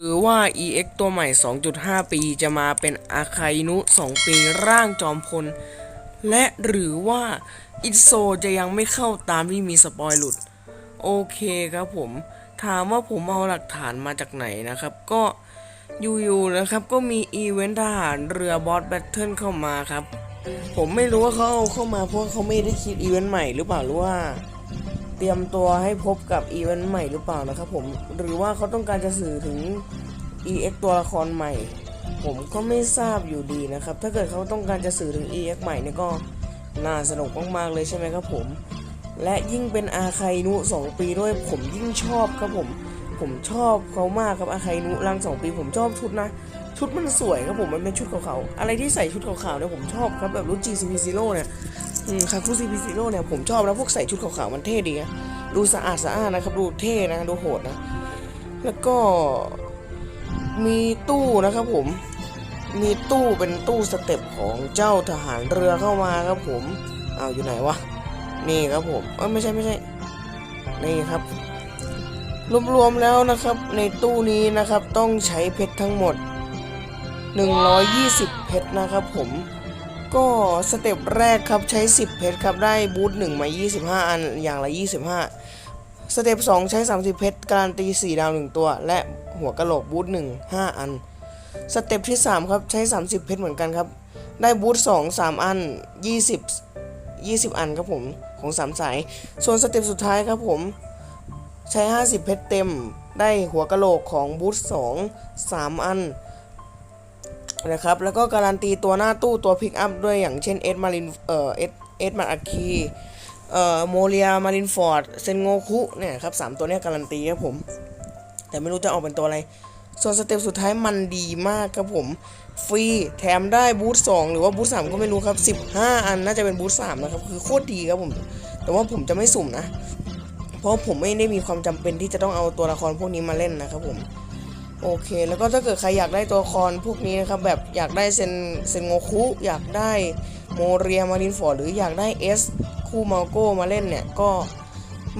หรือว่า EX ตัวใหม่ 2.5 ปีจะมาเป็นอาคาอินุ 2 ปีร่างจอมพล และหรือว่า อิโซจะยังไม่เข้าตามที่มีสปอยหลุด โอเคครับผม ถามว่าผมเอาหลักฐานมาจากไหนนะครับ ก็อยู่ๆนะครับ ก็มีอีเวนต์ทหารเรือบอสแบทเทิลเข้ามาครับ ผมไม่รู้ว่าเขาเอาเข้ามาเพราะเขาไม่ได้คิดอีเวนต์ใหม่หรือเปล่าหรือว่า เตรียมตัวให้พบกับอีเวนต์ใหม่หรือเปล่านะครับผมหรือว่าเขาต้องการจะสื่อถึง EX ตัวละครใหม่ ผมก็ไม่ทราบอยู่ดีนะครับ ถ้าเกิดเขาต้องการจะสื่อถึง EX ใหม่เนี่ยก็น่าสนุกมากๆเลยใช่ไหมครับผม และยิ่งเป็นอาคาอินุ2ปีด้วยผมยิ่งชอบครับผม ผมชอบเขามากครับอาคานุร่าง2ปีผมชอบชุดนะชุดมันสวยครับผมมันเป็นชุดขาวๆอะไรที่ใส่ชุดขาวๆเนี่ยผมชอบครับแบบรุ่น GCP Zero เนี่ย อืมคาคุซีพีซีโร่เนี่ยผมชอบนะพวกใส่ชุดขาวๆมันเท่ดีอะดูสะอาดสะอาดนะครับ ดูเท่นะดูโหดนะ แล้วก็มีตู้นะครับผม มีตู้เป็นตู้สเต็ปของเจ้าทหารเรือเข้ามาครับผมเอาอยู่ไหนวะนี่ครับผมเออไม่ใช่ไม่ใช่นี่ครับรวมๆแล้วนะครับในตู้นี้นะครับต้องใช้เพชรทั้งหมด 120 เพชรนะครับผม ก็สเต็ปแรกครับใช้ 10 เพชรครับได้บูท1มา 25 อันอย่างละ 25 สเต็ป2ใช้ 30 เพชรการันตี 4 ดาว 1 ตัว และหัวกะโหลกบูท1 5 อัน สเต็ปที่ 3 ครับใช้ 30 เพชรเหมือนกันครับ ได้บูท2 3 อัน 20 20 อันครับผมของ 3 สาย ส่วนสเต็ปสุดท้ายครับผมใช้ 50 เพชรเต็ม ได้หัวกะโหลกของบูท2 3 อัน นะครับ แล้วก็การันตีตัวหน้าตู้ตัวพิกอัพด้วยอย่างเช่นเอ็ดมารินเอ่อเอ็ดเอ็ดมาอาคีเอ่อโมเลียมารินฟอร์ดเซนโงคุเนี่ยครับสามตัวเนี้ยการันตีครับผม แต่ไม่รู้จะออกเป็นตัวอะไร ส่วนสเต็ปสุดท้ายมันดีมากครับผม ฟรีแถมได้บูท2หรือว่าบูท3ก็ไม่รู้ครับ 15 อันน่าจะเป็นบูท3นะครับ คือโคตรดีครับผม แต่ว่าผมจะไม่สุ่มนะ เพราะผมไม่ได้มีความจำเป็นที่จะต้องเอาตัวละครพวกนี้มาเล่นนะครับผม โอเค แล้วก็ถ้าเกิดใครอยากได้ตัวละครพวกนี้นะครับ แบบอยากได้เซนเซนโงคุ อยากได้โมเรียมารินฟอร์ดหรืออยากได้เอสคูมาโกมาเล่นเนี่ย ก็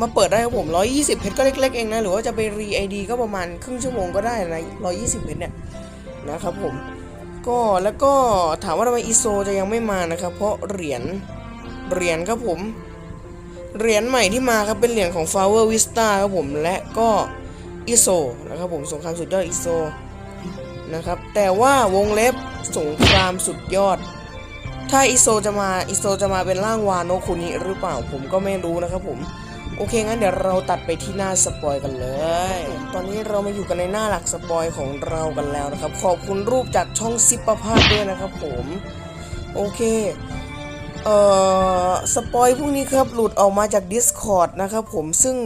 มาเปิดได้ครับผม 120 เพชรก็เล็กๆเองนะ หรือว่าจะไปรีไอดีก็ประมาณครึ่งชั่วโมงก็ได้นะ 120 เพชรเนี่ยนะครับผม ก็แล้วก็ถามว่าทำไมอีโซจะยังไม่มานะครับ เพราะเหรียญเหรียญครับผม เหรียญใหม่ที่มาครับเป็นเหรียญของ Flower Vista ครับผม และก็ อิโซนะครับผมสงครามสุดยอดอิโซนะครับแต่ว่าวงเล็บสงครามสุดยอด ถ้าอิโซจะมาอิโซจะมาเป็นร่างวาโนคุนิหรือเปล่าผมก็ไม่รู้นะครับผมโอเคงั้นเดี๋ยวเราตัดไปที่หน้าสปอยกันเลย ตอนนี้เรามาอยู่กันในหน้าหลักสปอยของเรากันแล้วนะครับ ขอบคุณรูปจากช่องซิปประพาสด้วยนะครับผม โอเค เอ่อ สปอยพวกนี้ครับหลุดออกมาจาก Discord นะครับผมซึ่ง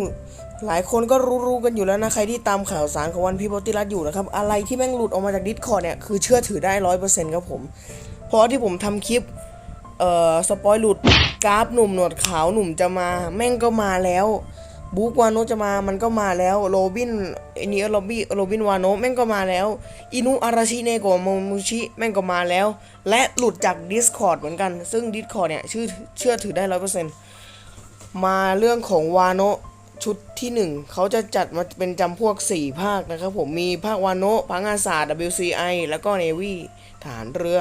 หลายคนก็รู้ๆกันอยู่แล้วนะ ใครที่ตามข่าวสารของวันพีโพติรัตอยู่นะครับ อะไรที่แม่งหลุดออกมาจาก Discord เนี่ย คือเชื่อถือได้ร้อยเปอร์เซ็นต์ครับผม เพราะที่ผมทำคลิป เอ่อ สปอยหลุดกราฟหนุ่มหนวดขาวหนุ่มจะมา แม่งก็มาแล้วบูกวานโนจะมามันก็มาแล้วโรบินไอนี้โรบิโรบินวานโนแม่งก็มาแล้วอินุอาราชิเนโกะโมมุชิแม่งก็มาแล้ว และหลุดจาก Discord เหมือนกัน ซึ่ง Discord เนี่ยชื่อเชื่อถือได้ร้อยเปอร์เซ็นต์มาเรื่องของวานโน ชุดที่ 1 เขาจะจัดมาเป็นจำพวก 4 ภาคนะครับผมมีภาควานโนะพังอาสา WCI แล้วก็เนวีฐานเรือ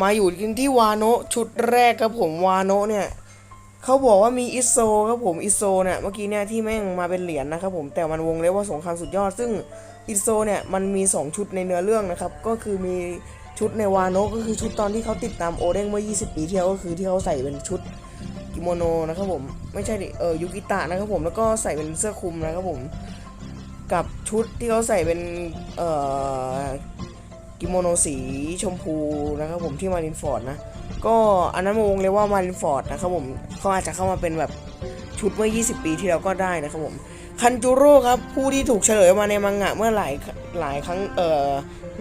มาอยู่กันที่วาโนะชุดแรกครับผมวาโนะเนี่ยเขาบอกว่ามีอิโซครับผมอิโซเนี่ยเมื่อกี้เนี่ยที่แม่งมาเป็นเหรียญนะครับผมแต่มันวงเล็บว่าสงครามสุดยอด ซึ่งอิโซเนี่ยมันมี 2 ชุดในเนื้อเรื่องนะครับก็คือมีชุดในวาโนะก็คือชุดตอนที่เขาติดตามโอเด้งเมื่อ 20 ปีที่แล้วก็คือที่เขาใส่เป็นชุด กิโมโนนะครับผมไม่ใช่ดิเออยูกิตะนะครับผมแล้วก็ใส่เป็นเสื้อคลุมนะครับผม กับชุดที่เขาใส่เป็นเอ่อกิโมโนสีชมพูนะครับผมที่มารินฟอร์ดนะก็อันนั้นมาวงเลยว่ามารินฟอร์ดนะครับผมเขาอาจจะเข้ามาเป็นแบบชุดเมื่อ 20 ปีที่แล้วก็ได้นะครับผมคันจูโร่ครับผู้ที่ถูกเฉลยมาในมังงะเมื่อหลายหลายครั้งเอ่อ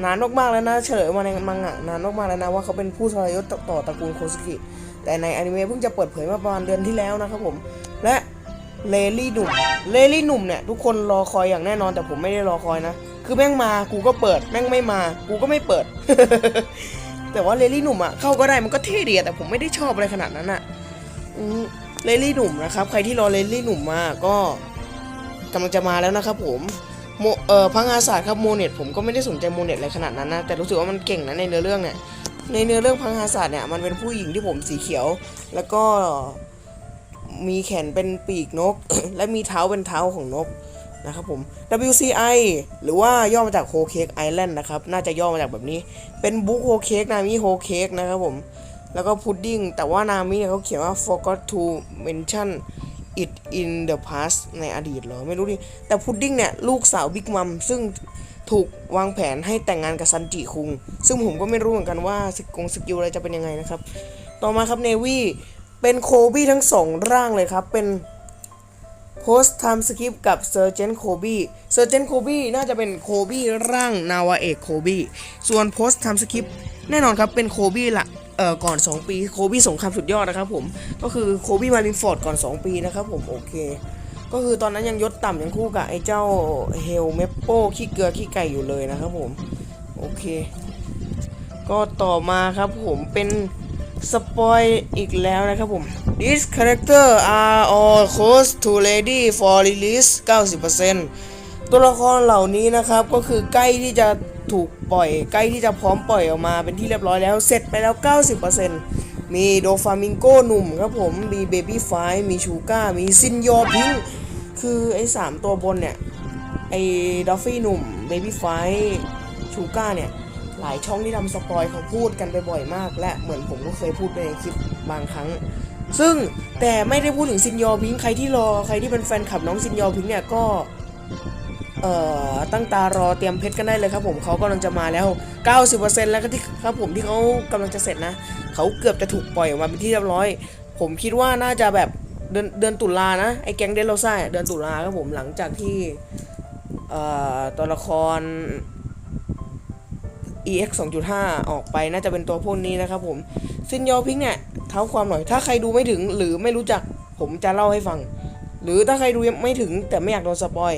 นานมากๆแล้วนะเฉลยมาในมังงะนานมากๆแล้วนะว่าเขาเป็นผู้ทรยศต่อตระกูลโคสกิ แต่ในอนิเมะเพิ่งจะเปิดเผยมาประมาณเดือนที่แล้วนะครับผม และเลลี่หนุ่มเลลี่หนุ่มเนี่ยทุกคนรอคอยอย่างแน่นอนแต่ผมไม่ได้รอคอยนะ คือแม่งมากูก็เปิดแม่งไม่มา กูก็ไม่เปิด แต่ว่าเลลี่หนุ่มอะเข้าก็ได้มันก็เท่ดีอะแต่ผมไม่ได้ชอบอะไรขนาดนั้นอะเลลี่หนุ่มนะครับใครที่รอเลลี่หนุ่มมาก็กำลังจะมาแล้วนะครับผมโมเออพังอาศาสตร์ครับโมเน็ตผมก็ไม่ได้สนใจโมเน็ตอะไรขนาดนั้นนะแต่รู้สึกว่ามันเก่งนะในเนื้อเรื่องเนี่ย ในเนื้อเรื่องพังอาศาสตร์เนี่ยมันเป็นผู้หญิงที่ผมสีเขียว แล้วก็มีแขนเป็นปีกนก และมีเท้าเป็นเท้าของนกนะครับผม WCI หรือว่าย่อมาจาก Whole Cake Island นะครับ น่าจะย่อมาจากแบบนี้ เป็นบุ๊กโฮเค้กนามิโฮเค้กนะครับผม แล้วก็พุดดิ้ง แต่ว่านามิเนี่ยเขาเขียนว่า forgot to mention it in the past ในอดีตเหรอ ไม่รู้ดิ แต่พุดดิ้งเนี่ย ลูกสาวบิ๊กมัมซึ่ง ถูกวางแผนให้แต่งงานกับซันจิคุง ซึ่งผมก็ไม่รู้เหมือนกันว่าสกงสกิลอะไรจะเป็นยังไงนะครับ ต่อมาครับเนวี่เป็นโคบี้ทั้งสองร่างเลยครับ เป็น Post Time Skip กับ Sergeant Kobe Sergeant Kobe น่าจะเป็นโคบี้ร่างนาวาเอกโคบี้ส่วน Post Time Skip แน่นอนครับเป็นโคบี้ละเอ่อก่อน 2 ปีโคบี้สงครามสุดยอดนะครับผม ก็คือโคบี้มารินฟอร์ดก่อน 2 ปีนะครับผม โอเค ก็คือตอนนั้นยังยศต่ำยังคู่กับไอ้เจ้าเฮลเมปโป้ขี้เกลือขี้ไก่อยู่เลยนะครับผม โอเค ก็ต่อมาครับผมเป็นสปอยอีกแล้วนะครับผม This character are all close to ready for release 90%ตัวละครเหล่านี้นะครับก็คือใกล้ที่จะถูกปล่อย ใกล้ที่จะพร้อมปล่อยออกมาเป็นที่เรียบร้อยแล้ว เสร็จไปแล้ว 90% มีโดฟามิงโกหนุ่มครับผม มีเบบี้ไฟมีชูก้า มีซินยอพิง คือไอ้สามตัวบนเนี่ย ไอ้ดอฟฟี่หนุ่ม เบบี้ไฟชูก้าเนี่ย หลายช่องที่ทำสปอยเขาพูดกันไปบ่อยมาก และเหมือนผมก็เคยพูดไปในคลิปบางครั้ง ซึ่งแต่ไม่ได้พูดถึงซินยอพิง ใครที่รอ ใครที่เป็นแฟนคลับน้องซินยอพิงเนี่ยก็ เอ่อตั้งตารอเตรียมเพชรกันได้เลยครับผมเขากำลังจะมาแล้ว 90%แล้วก็ที่ครับผมที่เขากำลังจะเสร็จนะเขาเกือบจะถูกปล่อยออกมาเป็นที่เรียบร้อย ผมคิดว่าน่าจะแบบเดือนเดือนตุลานะไอ้แก๊งเดลโลซ่าเดือนตุลาครับผมหลังจากที่เอ่อตัวละคร EX 2.5 ออกไปน่าจะเป็นตัวพวกนี้นะครับผมซินยอพิงเนี่ยเท้าความหน่อย ถ้าใครดูไม่ถึงหรือไม่รู้จักผมจะเล่าให้ฟัง หรือถ้าใครดูยังไม่ถึงแต่ไม่อยากโดนสปอย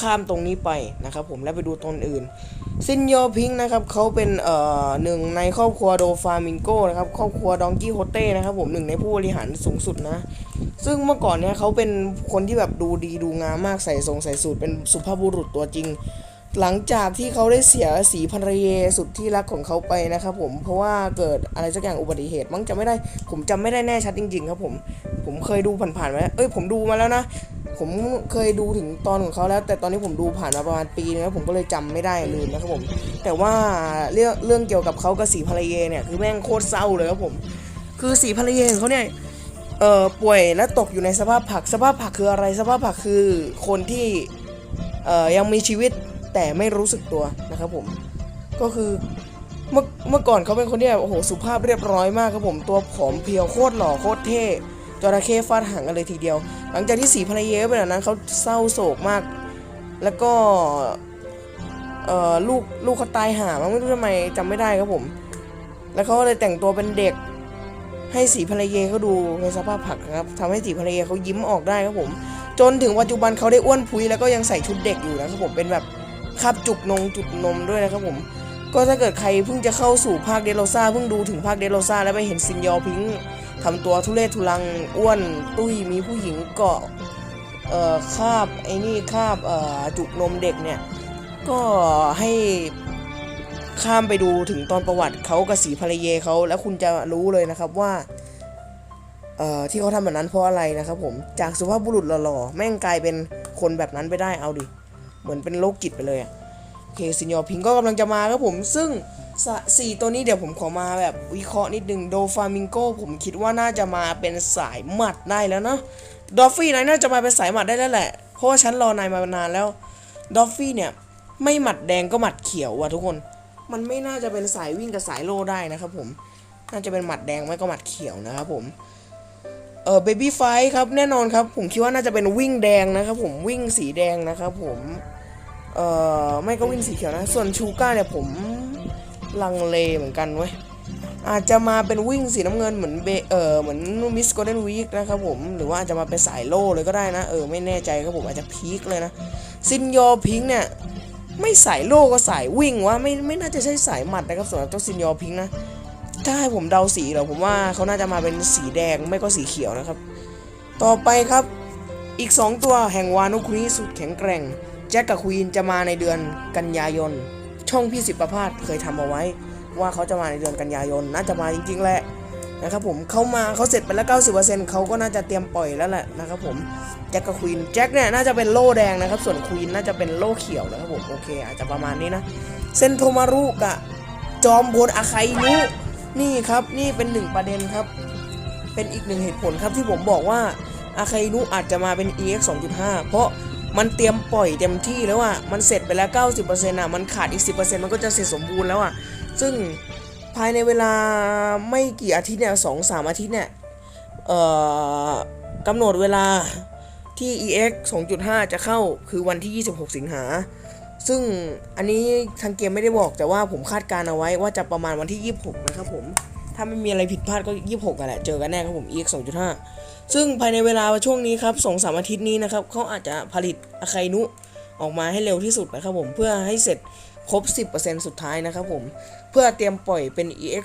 ข้ามตรงนี้ไปนะครับผมแล้วไปดูตนอื่น ซินโยพิงค์นะครับเขาเป็นเอ่อหนึ่งในครอบครัวโดฟามิงโกนะครับครอบครัวดองกี้โฮเต้นะครับผมหนึ่งในผู้บริหารสูงสุดนะ ซึ่งเมื่อก่อนเนี่ยเขาเป็นคนที่แบบดูดีดูงามมากใส่ทรงใส่สูทเป็นสุภาพบุรุษตัวจริง หลังจากที่เขาได้เสียสีภรรยาสุดที่รักของเขาไปนะครับผมเพราะว่าเกิดอะไรสักอย่างอุบัติเหตุมั้งจะไม่ได้ผมจำไม่ได้แน่ชัดจริง ๆ ครับผมผมเคยดูผ่านๆมาแล้วเอ้ยผมดูมาแล้วนะ ผมเคยดูถึงตอนของเขาแล้ว แต่ตอนนี้ผมดูผ่านมาประมาณปีนึงแล้วผมก็เลยจำไม่ได้ลืมนะครับผม แต่ว่าเรื่องเรื่องเกี่ยวกับเขากับสีภรรยาเนี่ยคือแม่งโคตรเศร้าเลยครับผม คือสีภรรยาของเขาเนี่ยเอ่อป่วยและตกอยู่ในสภาพผักสภาพผักคืออะไรสภาพผักคือคนที่เอ่อยังมีชีวิตแต่ไม่รู้สึกตัวนะครับผมก็คือเมื่อเมื่อก่อนเขาเป็นคนที่แบบโอ้โหสุภาพเรียบร้อยมากครับผมตัวผอมเพียวโคตรหล่อโคตรเท่ จระเข้ฟาดหางกันเลยทีเดียว หลังจากที่สีภรรยาเป็นแบบนั้นเขาเศร้าโศกมาก แล้วก็ลูกลูกเขาตายหามั้งไม่รู้ทำไมจำไม่ได้ครับผม แล้วเขาเลยแต่งตัวเป็นเด็ก ให้สีภรรยาเขาดูในสภาพผักครับทำให้สีภรรยาเขายิ้มออกได้ครับผม จนถึงปัจจุบันเขาได้อ้วนพุยแล้วก็ยังใส่ชุดเด็กอยู่นะครับผมเป็นแบบคาบจุกนงจุดนมด้วยนะครับผมก็ถ้าเกิดใครเพิ่งจะเข้าสู่ภาคเดโลซาเพิ่งดูถึงภาคเดโลซาแล้วไปเห็นซินยอพิงค์ ทำตัวทุเรศทุลังอ้วนตุ้ยมีผู้หญิงเกาะเอ่อคาบไอ้นี่คาบเอ่อจุกนมเด็กเนี่ย ก็ให้ข้ามไปดูถึงตอนประวัติเขากับสีภรรยาเขาแล้วคุณจะรู้เลยนะครับว่าเอ่อที่เขาทำแบบนั้นเพราะอะไรนะครับผมจากสุภาพบุรุษหล่อๆแม่งกลายเป็นคนแบบนั้นไปได้เอาดิ เหมือนเป็นโรคจิตไปเลยอะโอเคซินยอพิงก็กำลังจะมาครับผมซึ่ง สี่ตัวนี้เดี๋ยวผมขอมาแบบวิเคราะห์นิดนึงโดฟามิงโกผมคิดว่าน่าจะมาเป็นสายหมัดได้แล้วเนาะดอฟฟี่นายน่าจะมาเป็นสายหมัดได้แล้วแหละ เพราะว่าฉันรอนายมานานแล้วดอฟฟี่เนี่ยไม่หมัดแดงก็หมัดเขียวว่ะทุกคน มันไม่น่าจะเป็นสายวิ่งกับสายโลได้นะครับผม น่าจะเป็นหมัดแดงไม่ก็หมัดเขียวนะครับผม เออเบบี้ไฟครับแน่นอนครับ ผมคิดว่าน่าจะเป็นวิ่งแดงนะครับผมวิ่งสีแดงนะครับผม เออไม่ก็วิ่งสีเขียวนะ ส่วนชูก้าเนี่ยผม ลังเลเหมือนกันเว้ยอาจจะมาเป็นวิ่งสีน้ำเงินเหมือนเบเออเหมือนมิสโกลเด้นวีคนะครับผม หรือว่าอาจจะมาเป็นสายโล่เลยก็ได้นะ เออไม่แน่ใจครับผมอาจจะพีคเลยนะ ซินยอพิงเนี่ย ไม่สายโล่ก็สายวิ่งวะไม่ไม่น่าจะใช่สายหมัดนะครับสำหรับเจ้าซินยอพิงนะ ถ้าให้ผมเดาสีเหรอผมว่าเขาน่าจะมาเป็นสีแดงไม่ก็สีเขียวนะครับ ต่อไปครับอีก 2 ตัวแห่งวานุคุริสุดแข็งแกร่งแจ็คกับควีนจะมาในเดือนกันยายน ช่องพี่สิบประพาสเคยทำเอาไว้ ว่าเขาจะมาในเดือนกันยายนน่าจะมาจริงๆแหละนะครับผมเขามาเขาเสร็จไปแล้ว 90%เขาก็น่าจะเตรียมปล่อยแล้วแหละนะครับผมแจ็คกับควีนแจ็คเนี่ยน่าจะเป็นโล่แดงนะครับ ส่วนควีนน่าจะเป็นโล่เขียวนะครับผมโอเค อาจจะประมาณนี้นะเซนโทมารุกับจอมพลอาไคนุนี่ครับนี่เป็นหนึ่งประเด็นครับ เป็นอีกหนึ่งเหตุผลครับที่ผมบอกว่าอาคาอินุอาจจะมาเป็น EX 2.5 เพราะ มันเตรียมปล่อยเต็มที่แล้วอะ มันเสร็จไปแล้ว 90%อะ มันขาดอีก 10%มันก็จะเสร็จสมบูรณ์แล้วอะ ซึ่งภายในเวลาไม่กี่อาทิตย์เนี่ยสองสามอาทิตย์เนี่ย เอ่อกำหนดเวลาที่ EX 2.5 จะเข้าคือวันที่ 26 สิงหา ซึ่งอันนี้ทางเกมไม่ได้บอกแต่ว่าผมคาดการเอาไว้ว่าจะประมาณวันที่ 26 นะครับผม ถ้าไม่มีอะไรผิดพลาดก็ 26กันแหละ เจอกันแน่ครับผม EX 2.5 ซึ่งภายในเวลาช่วงนี้ครับสองสามอาทิตย์นี้นะครับเขาอาจจะผลิตอาไคนุออกมาให้เร็วที่สุดนะครับผมเพื่อให้เสร็จครบ 10%สุดท้ายนะครับผมเพื่อเตรียมปล่อยเป็น EX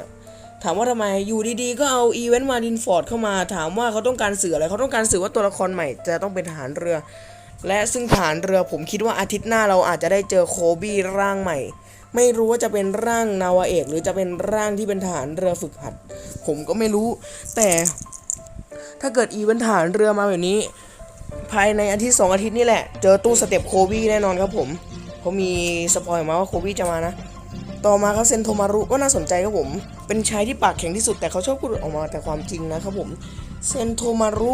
2.5 ถามว่าทำไมอยู่ดีๆ ก็เอาอีเวนต์มาดินฟอร์ดเข้ามาถามว่าเขาต้องการสื่ออะไรเขาต้องการสื่อว่าตัวละครใหม่จะต้องเป็นทหารเรือ และซึ่งทหารเรือผมคิดว่าอาทิตย์หน้าเราอาจจะได้เจอโคบี้ร่างใหม่ ไม่รู้ว่าจะเป็นร่างนาวาเอกหรือจะเป็นร่างที่เป็นทหารเรือฝึกหัด ผมก็ไม่รู้ แต่ ถ้าเกิดอีเวนต์ทหารเรือมาแบบนี้ ภายในอาทิตย์สองอาทิตย์นี่แหละ เจอตู้สเต็ปโคบี้แน่นอนครับผมเพราะมีสปอยออกมาว่าโคบี้จะมานะ ต่อมาครับเซนโทมารุก็น่าสนใจครับผม เป็นชายที่ปากแข็งที่สุดแต่เขาชอบพูดออกมาแต่ความจริงนะครับผมเซนโทมารุ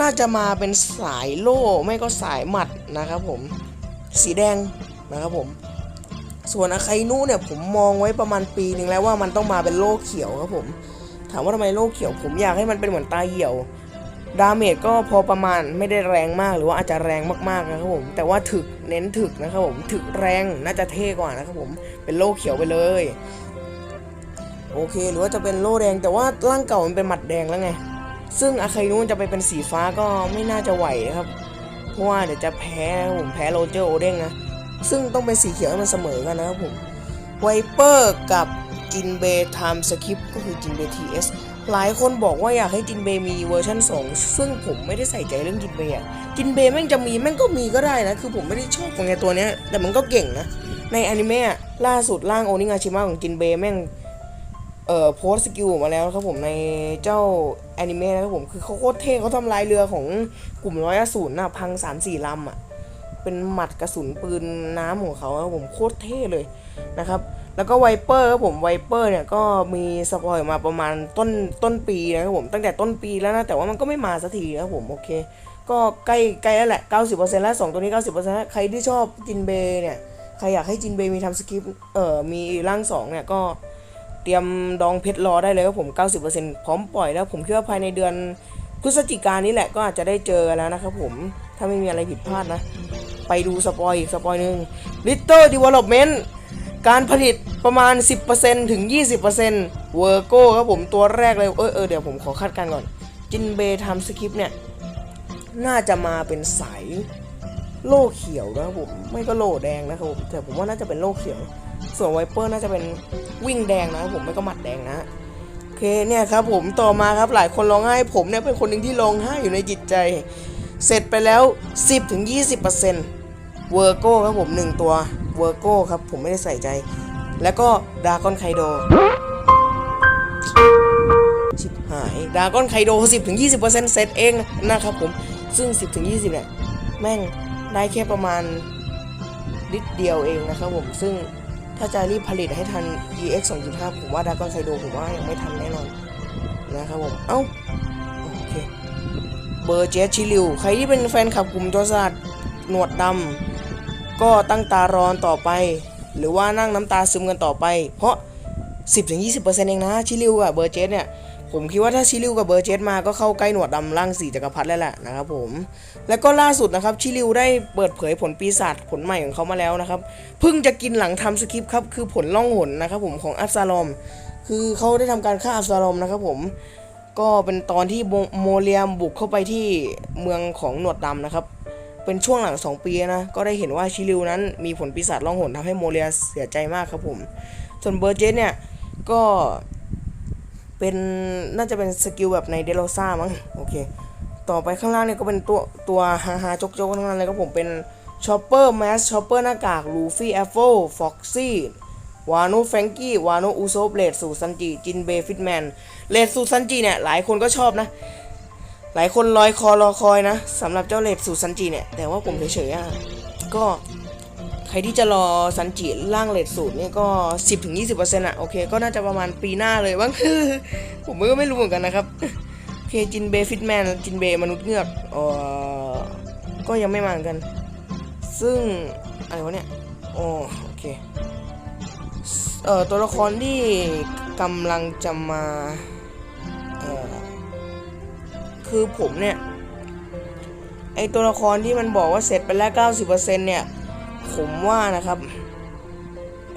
น่าจะมาเป็นสายโล่ไม่ก็สายหมัดนะครับผมสีแดงนะครับผมส่วนอาไคนุเนี่ยผมมองไว้ประมาณปีหนึ่งแล้วว่ามันต้องมาเป็นโล่เขียวครับผม ถามว่าทำไมโล่เขียวผมอยากให้มันเป็นเหมือนตาเหี่ยว ดาเมจก็พอประมาณไม่ได้แรงมากหรือว่าอาจจะแรงมากๆนะครับผม แต่ว่าถึกเน้นถึกนะครับผมถึกแรงน่าจะเท่กว่านะครับผมเป็นโล่เขียวไปเลยโอเค หรือว่าจะเป็นโล่แดงแต่ว่าร่างเก่ามันเป็นหมัดแดงแล้วไง ซึ่งอาคานุจะไปเป็นสีฟ้าก็ไม่น่าจะไหวนะครับ เพราะว่าเดี๋ยวจะแพ้นะผมแพ้โรเจอร์โอเด้งนะ ซึ่งต้องเป็นสีเขียวให้มันเสมอกันนะครับผมไวเปอร์กับ จินเบย์ไทม์สคริปก็คือจินเบย์ทีเอสหลายคนบอกว่าอยากให้จินเบย์มีเวอร์ชัน2 ซึ่งผมไม่ได้ใส่ใจเรื่องจินเบย์อะจินเบย์แม่งจะมีแม่งก็มีก็ได้นะ คือผมไม่ได้ชอบของไงตัวเนี้ย แต่มันก็เก่งนะ ในอนิเมะล่าสุดร่างโอนิงาชิมะของจินเบย์แม่งเอ่อโพสสกิลออกมาแล้วครับผมในเจ้าแอนิเมะนะครับผมคือเขาโคตรเท่เขาทำลายเรือของกลุ่มร้อยอสูรน่ะพังสามสี่ลำอะเป็นหมัดกระสุนปืนน้ำของเขาครับผมโคตรเท่เลยนะครับ แล้วก็ไวเปอร์ครับผมไวเปอร์เนี่ยก็มีสปอยมาประมาณต้นต้นปีนะครับผมตั้งแต่ต้นปีแล้วนะแต่ว่ามันก็ไม่มาสักทีนะครับผมโอเค ก็ใกล้ใกล้แล้วแหละ 90%แล้วสองตัวนี้ 90%แล้วใครที่ชอบจินเบย์เนี่ยใครอยากให้จินเบย์มีทำสคริปต์เอ่อมีร่างสองเนี่ยก็เตรียมดองเพชรรอได้เลยครับผม 90%พร้อมปล่อยแล้วผมคิดว่าภายในเดือนพฤศจิกายนนี้แหละก็อาจจะได้เจอแล้วนะครับผมถ้าไม่มีอะไรผิดพลาดนะ ไปดูสปอยอีกสปอยหนึ่ง Little Development การผลิตประมาณ 10%ถึง 20%เวอร์โก้ครับผมตัวแรกเลย เออเออเดี๋ยวผมขอคาดการณ์ก่อน จินเบย์ทำสคริปต์เนี่ย น่าจะมาเป็นสายโล่เขียวนะครับผม ไม่ก็โล่แดงนะครับผม แต่ผมว่าน่าจะเป็นโล่เขียว ส่วนไวเปอร์น่าจะเป็นวิ่งแดงนะครับผมไม่ก็หมัดแดงนะโอเคเนี่ยครับผมต่อมาครับหลายคนร้องไห้ผมเนี่ยเป็นคนหนึ่งที่ร้องไห้อยู่ในจิตใจ เสร็จไปแล้ว 10-20% เวอร์โก้ครับผม 1 ตัวเวอร์โก้ครับ ผมไม่ได้ใส่ใจ แล้วก็ดากอนไคโดชิบหายดากอนไคโด 10-20%เสร็จเองนะครับผม ซึ่ง 10-20 เนี่ย แม่งได้แค่ประมาณนิดเดียวเองนะครับผม ซึ่งถ้าจะรีบผลิตให้ทัน EX 2.5 ผมว่าดากอนไคโดผมว่ายังไม่ทันแน่นอนนะครับผม เอ้า โอเค เบอร์เจสชิลิว ใครที่เป็นแฟนคลับกลุ่มตัวสลัดหนวดดำ ก็ตั้งตารอนต่อไป หรือว่านั่งน้ำตาซึมกันต่อไป เพราะ 10-20%เองนะชิลิวกับเบอร์เจสเนี่ยผมคิดว่าถ้าชิลิวกับเบอร์เจสมาก็เข้าใกล้หนวดดำร่างสีจักรพรรดิแล้วแหละนะครับผมแล้วก็ล่าสุดนะครับชิลิวได้เปิดเผยผลปีศาจผลใหม่ของเขามาแล้วนะครับเพิ่งจะกินหลังทำสคริปต์ครับคือผลล่องหนนะครับผมของอับซาลอม คือเขาได้ทำการฆ่าอับซาลอมนะครับผมก็เป็นตอนที่โมเรียมบุกเข้าไปที่เมืองของหนวดดำนะครับ เป็นช่วงหลัง 2 ปีนะ ก็ได้เห็นว่าชิลิวนั้นมีผลปีศาจล่องหนทำให้โมเรียเสียใจมากครับผม ส่วนเบอร์เจสเนี่ยก็เป็นน่าจะเป็นสกิลแบบในเดโลซ่ามั้งโอเค ต่อไปข้างล่างเนี่ยก็เป็นตัวตัวฮาฮาจกจกๆทั้งนั้นเลยครับผมเป็นชอปเปอร์แมสชอปเปอร์หน้ากากลูฟี่แอฟเฟิลฟ็อกซี่วานุแฟรงกี้วานุอุโซเบลดสูซันจิจินเบฟิตแมนเลดสูซันจิเนี่ยหลายคนก็ชอบนะ หลายคนลอยคอรอคอยนะสำหรับเจ้าเลดสูซันจิเนี่ยแต่ว่าผมเฉยๆอะก็ใครที่จะรอซันจิร่างเลดสูตรเนี่ยก็ 10-20%อะโอเค ก็น่าจะประมาณปีหน้าเลยบ้างผมก็ไม่รู้เหมือนกันนะครับโอเคจินเบฟิตแมนจินเบมนุษย์เงือกเออก็ยังไม่มาเหมือนกัน ซึ่งอะไรวะเนี่ยอ๋อโอเคเอ่อตัวละครที่กำลังจะมา คือผมเนี่ย ไอตัวละครที่มันบอกว่าเสร็จไปแล้ว 90%เนี่ย ผมว่านะครับ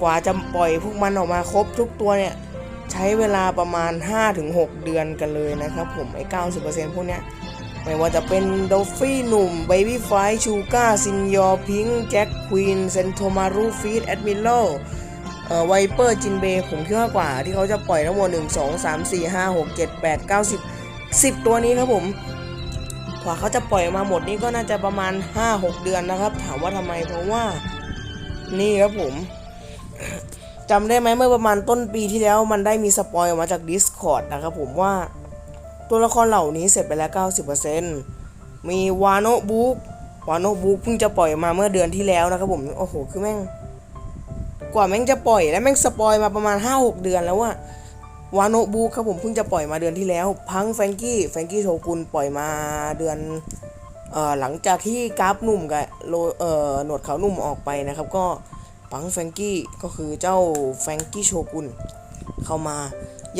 กว่าจะปล่อยพวกมันออกมาครบทุกตัวเนี่ย ใช้เวลาประมาณ 5-6 เดือนกันเลยนะครับผม ไอ้ 90%พวกเนี้ยไม่ว่าจะเป็นโดฟี่หนุ่มเบบี้ไฟชูก้าซินยอร์พิงแจ็คควีนเซนโทมารูฟีดแอดมิโลเอ่อไวเปอร์จินเบผมคิดว่ากว่าที่เขาจะปล่อยทั้งหมด 1 2 3 4 5 6 7 8 9 10 10 ตัวนี้ครับผมกว่าเขาจะปล่อยมาหมดนี่ก็น่าจะประมาณ 5-6 เดือนนะครับ ถามว่าทำไมเพราะว่านี่ครับผมจำได้ไหมเมื่อประมาณต้นปีที่แล้วมันได้มีสปอยออกมาจาก Discord นะครับผมว่าตัวละครเหล่านี้เสร็จไปแล้ว 90%มีวาโนบุ๊กวาโนบุ๊กเพิ่งจะปล่อยมาเมื่อเดือนที่แล้วนะครับผม โอ้โห คือแม่ง กว่าแม่งจะปล่อยแล้วแม่งสปอยมาประมาณ 5-6 เดือนแล้วว่า วาโนบุ๊กครับผมเพิ่งจะปล่อยมาเดือนที่แล้ว พังแฟงกี้แฟงกี้โชกุนปล่อยมาเดือนเอ่อหลังจากที่กราฟหนุ่มกับโลเอ่อหนวดเขาหนุ่มออกไปนะครับ ก็ปังแฟงกี้ก็คือเจ้าแฟงกี้โชกุนเข้ามา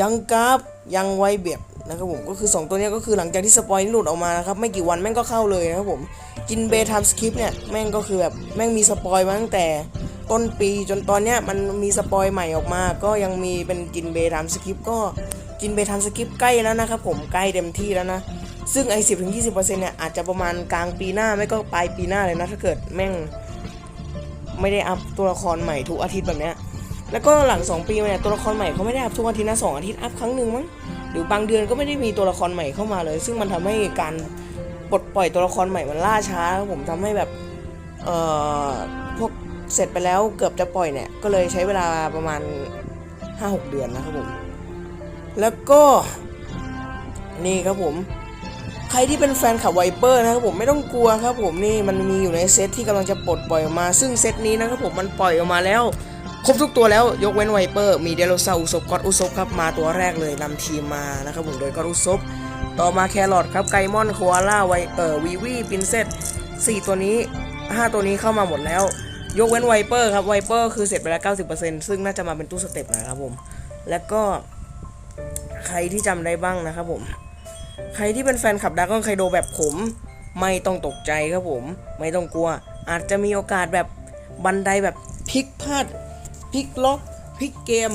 ยังกราฟยังไวเบียดนะครับผมก็คือ 2 ตัวนี้ก็คือหลังจากที่สปอยนี่หลุดออกมานะครับไม่กี่วันแม่งก็เข้าเลยนะครับผมจินเบทำสคริปต์เนี่ยแม่งก็คือแบบแม่งมีสปอยมาตั้งแต่ ต้นปีจนตอนเนี้ยมันมีสปอยใหม่ออกมา ก็ยังมีเป็นจินเบทำสคริปก็จินเบทำสคริปใกล้แล้วนะครับผมใกล้เต็มที่แล้วนะ ซึ่งไอ้สิบถึงยี่สิบเปอร์เซ็นต์เนี่ยอาจจะประมาณกลางปีหน้าไม่ก็ปลายปีหน้าเลยนะถ้าเกิดแม่งไม่ได้อัพตัวละครใหม่ทุกอาทิตย์แบบเนี้ยแล้วก็หลัง 2 ปีมาเนี่ยตัวละครใหม่เขาไม่ได้อัพทุกอาทิตย์นะสองอาทิตย์อัพครั้งหนึ่งมั้งหรือบางเดือนก็ไม่ได้มีตัวละครใหม่เข้ามาเลย ซึ่งมันทำให้การปลดปล่อยตัวละครใหม่มันล่าช้าครับผมทำให้แบบเอ่อ เสร็จไปแล้วเกือบจะปล่อยเนี่ย ก็เลยใช้เวลาประมาณ 5-6 เดือนนะครับผม แล้วก็นี่ครับผม ใครที่เป็นแฟนขับไวเปอร์นะครับผมไม่ต้องกลัวครับผมนี่มันมีอยู่ในเซตที่กำลังจะปลดปล่อยออกมา ซึ่งเซตนี้นะครับผมมันปล่อยออกมาแล้ว ครบทุกตัวแล้วยกเว้นไวเปอร์มีเดโลซาอุซบก็อตอุซบครับมาตัวแรกเลยนำทีมมานะครับผมโดยก็อตอุซบต่อมาแครอทครับไกมอนโคอาล่าไวเปอร์วีวีปินเซตสี่ตัวนี้ห้าตัวนี้เข้ามาหมดแล้ว ยกเว้นไวเปอร์ครับไวเปอร์คือเสร็จไปแล้ว 90%ซึ่งน่าจะมาเป็นตู้สเต็ปนะครับผม แล้วก็ใครที่จำได้บ้างนะครับผม ใครที่เป็นแฟนขับดากอนไคโดแบบผม ไม่ต้องตกใจครับผม ไม่ต้องกลัว อาจจะมีโอกาสแบบบันไดแบบพลิกพลาดพลิกล็อกพลิกเกม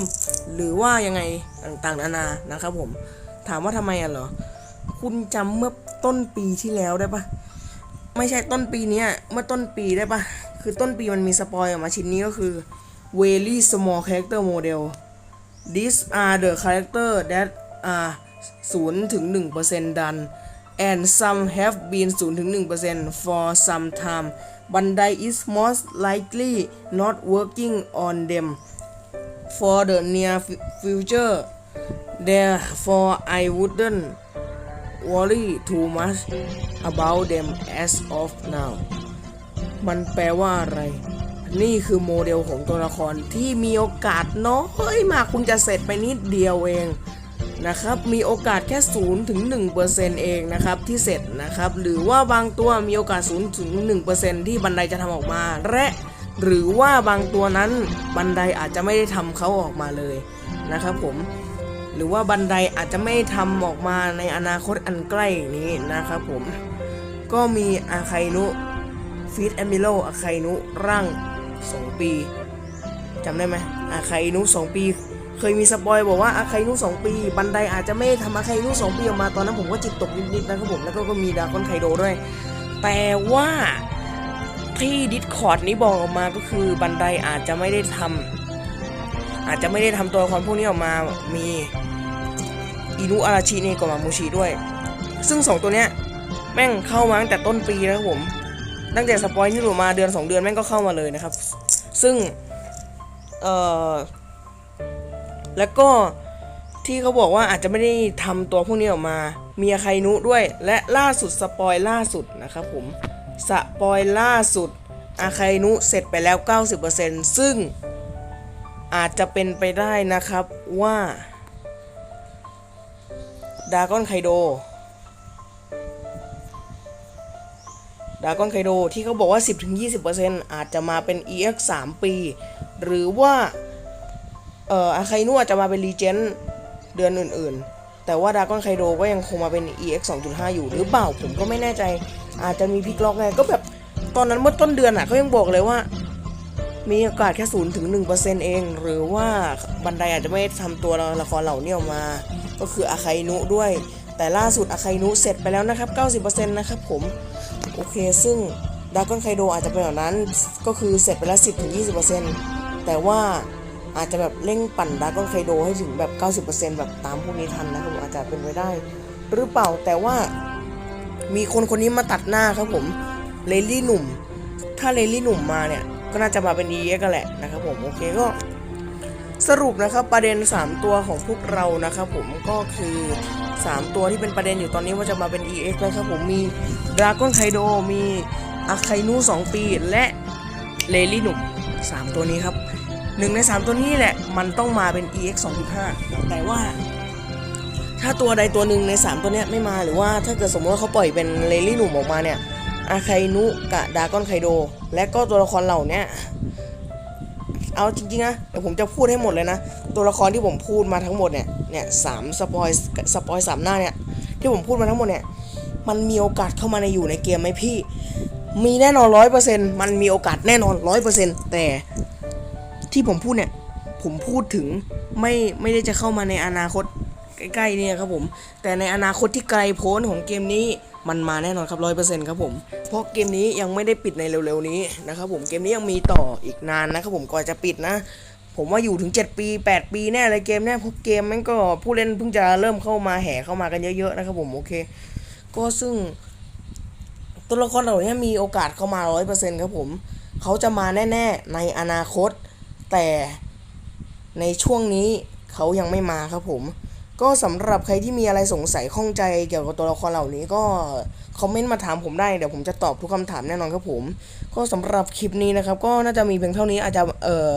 หรือว่ายังไงต่างๆ นานานะครับผม ถามว่าทำไมอะเหรอ คุณจำเมื่อต้นปีที่แล้วได้ปะไม่ใช่ต้นปีเนี้ยเมื่อต้นปีได้ปะ คือต้นปีมันมีสปอยออกมาชิ้นนี้ก็คือ Very Small Character Model These are the character that are 0ถึง1% done and some have been 0ถึง1% for some time Bandai is most likely not working on them for the near future therefore I wouldn't worry too much about them as of now มันแปลว่าอะไร นี่คือโมเดลของตัวละครที่มีโอกาสน้อยมากคุณจะเสร็จไปนิดเดียวเองนะครับ มีโอกาสแค่0ถึง1%เองนะครับที่เสร็จนะครับ หรือว่าบางตัวมีโอกาส0ถึง1%ที่บันไดจะทำออกมา และหรือว่าบางตัวนั้นบันไดอาจจะไม่ได้ทำเขาออกมาเลยนะครับผมหรือว่าบันไดอาจจะไม่ทำออกมาในอนาคตอันใกล้นี้นะครับผม ก็มีอาไคนุ ฟีดแอมิโลอาไคนุร่าง 2 ปีจำได้ไหมอาไคนุ 2 ปี เคยมีสปอยบอกว่าอาไคนุ 2 ปี บันไดอาจจะไม่ทำอาไคนุ 2 ปีออกมาตอนนั้นผมก็จิตตกนิดๆนะครับผม แล้วก็ก็มีดากอนไคโดด้วย แต่ว่าที่ดิสคอร์ดนี้บอกออกมาก็คือบันไดอาจจะไม่ได้ทำอาจจะไม่ได้ทำตัวละครพวกนี้ออกมามีอินุอาราชิเนกมามูชิด้วย ซึ่ง 2 ตัวเนี้ยแม่งเข้ามาตั้งแต่ต้นปีแล้วครับผม ตั้งแต่สปอยนี่หลุดมาเดือน 2 เดือนแม่งก็เข้ามาเลยนะครับ ซึ่ง เอ่อ แล้วก็ที่เขาบอกว่าอาจจะไม่ได้ทำตัวพวกนี้ออกมา มีอาไคนุด้วย และล่าสุดสปอยล่าสุดนะครับผม สปอยล่าสุด อาไคนุเสร็จไปแล้ว 90%ซึ่งอาจจะเป็นไปได้นะครับว่าดากอนไคโด ดากอนไคโดที่เขาบอกว่า 10-20%อาจจะมาเป็น EX 3 ปี หรือว่าเอ่ออาไคนุอาจจะมาเป็นรีเจนเดือนอื่นๆ แต่ว่าดากอนไคโดก็ยังคงมาเป็น EX 2.5 อยู่หรือเปล่าผมก็ไม่แน่ใจ อาจจะมีพลิกล็อกไงก็แบบตอนนั้นเมื่อต้นเดือนอะเขายังบอกเลยว่า มีโอกาสแค่0ถึง1%เอง หรือว่าบันไดอาจจะไม่ทำตัวละครเหล่านี้ออกมา ก็คืออาไคนุด้วย แต่ล่าสุดอาไคนุเสร็จไปแล้วนะครับ90%นะครับผม โอเค ซึ่งดากอนไคโดอาจจะเป็นแบบนั้นก็คือเสร็จไปแล้ว10-20%แต่ว่าอาจจะแบบเร่งปั่นดากอนไคโดให้ถึงแบบ90%แบบตามพวกนี้ทันนะครับผมอาจจะเป็นไปได้ หรือเปล่าแต่ว่ามีคนคนนี้มาตัดหน้าครับผมเลลี่หนุ่ม ถ้าเลลี่หนุ่มมาเนี่ย ก็น่าจะมาเป็น EX กันแหละนะครับผมโอเคก็ สรุปนะครับประเด็น 3 ตัวของพวกเรานะครับผมก็คือ 3 ตัวที่เป็นประเด็นอยู่ตอนนี้ว่าจะมาเป็น EX นะครับผมมีดราก้อนไคโดมีอาไคนู2 ปี และเลลี่หนุ่ม 3 ตัวนี้ครับหนึ่งใน 3 ตัวนี้แหละมันต้องมาเป็น EX 2.5แต่ว่า ถ้าตัวใดตัวหนึ่งใน 3 ตัวเนี้ยไม่มาหรือว่าถ้าเกิดสมมติว่าเขาปล่อยเป็นเลลี่หนุ่มออกมาเนี่ยอาไคนุกับดาก้อนไคโด และก็ตัวละครเหล่านี้ เอาจริงๆนะเดี๋ยวผมจะพูดให้หมดเลยนะ ตัวละครที่ผมพูดมาทั้งหมดเนี่ยเนี่ยสามสปอยสปอยสามหน้าเนี่ยที่ผมพูดมาทั้งหมดเนี่ยมันมีโอกาสเข้ามาในอยู่ในเกมไหมพี่ มีแน่นอนร้อยเปอร์เซ็นต์มันมีโอกาสแน่นอนร้อยเปอร์เซ็นต์แต่ที่ผมพูดเนี่ยผมพูดถึงไม่ไม่ได้จะเข้ามาในอนาคต ใกล้ๆเนี่ยครับผม แต่ในอนาคตที่ไกลโพ้นของเกมนี้มันมาแน่นอนครับร้อยเปอร์เซ็นต์ครับผม เพราะเกมนี้ยังไม่ได้ปิดในเร็วๆนี้นะครับผม เกมนี้ยังมีต่ออีกนานนะครับผมก่อนจะปิดนะ ผมว่าอยู่ถึง 7 ปี 8 ปีแน่เลยเกมเนี่ยเพราะเกมมันก็ผู้เล่นเพิ่งจะเริ่มเข้ามาแห่เข้ามากันเยอะๆนะครับผมโอเค ก็ซึ่งตัวละครเหล่านี้มีโอกาสเข้ามาร้อยเปอร์เซ็นต์ครับผม เขาจะมาแน่ๆในอนาคต แต่ในช่วงนี้เขายังไม่มาครับผม ก็สำหรับใครที่มีอะไรสงสัยข้องใจเกี่ยวกับตัวละครเหล่านี้ก็คอมเมนต์มาถามผมได้เดี๋ยวผมจะตอบทุกคำถามแน่นอนครับผม ก็สำหรับคลิปนี้นะครับ ก็น่าจะมีเพียงเท่านี้อาจจะเอ่อ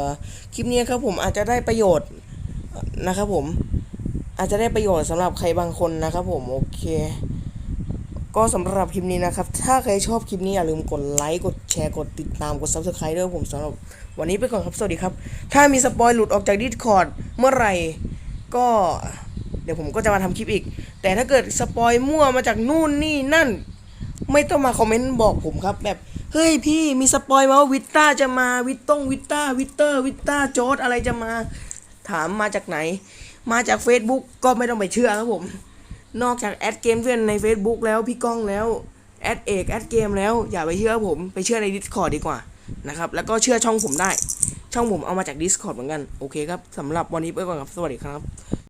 คลิปนี้ครับผมอาจจะได้ประโยชน์นะครับผม อาจจะได้ประโยชน์สำหรับใครบางคนนะครับผมโอเค ก็สำหรับคลิปนี้นะครับ ถ้าใครชอบคลิปนี้อย่าลืมกดไลค์กดแชร์กดติดตามกด subscribe ด้วยผมสำหรับวันนี้ไปก่อนครับสวัสดีครับ ถ้ามีสปอยหลุดออกจาก Discord เมื่อไหร่ก็ เดี๋ยวผมก็จะมาทำคลิปอีก แต่ถ้าเกิดสปอยมั่วมาจากนู่นนี่นั่น ไม่ต้องมาคอมเมนต์บอกผมครับ แบบเฮ้ยพี่มีสปอยมาว่าวิตต้าจะมาวิตต้องวิตต้าวิตเตอร์วิตต้าโจดอะไรจะมา ถามมาจากไหน มาจาก Facebook ก็ไม่ต้องไปเชื่อครับผม นอกจากแอดเกมเพื่อนใน Facebook แล้วพี่ก้องแล้วแอดเอกแอดเกมแล้วอย่าไปเชื่อผมไปเชื่อใน Discord ดีกว่านะครับแล้วก็เชื่อช่องผมได้ ช่องผมเอามาจาก Discord เหมือนกัน โอเคครับสำหรับวันนี้ไปก่อนครับ สวัสดีครับ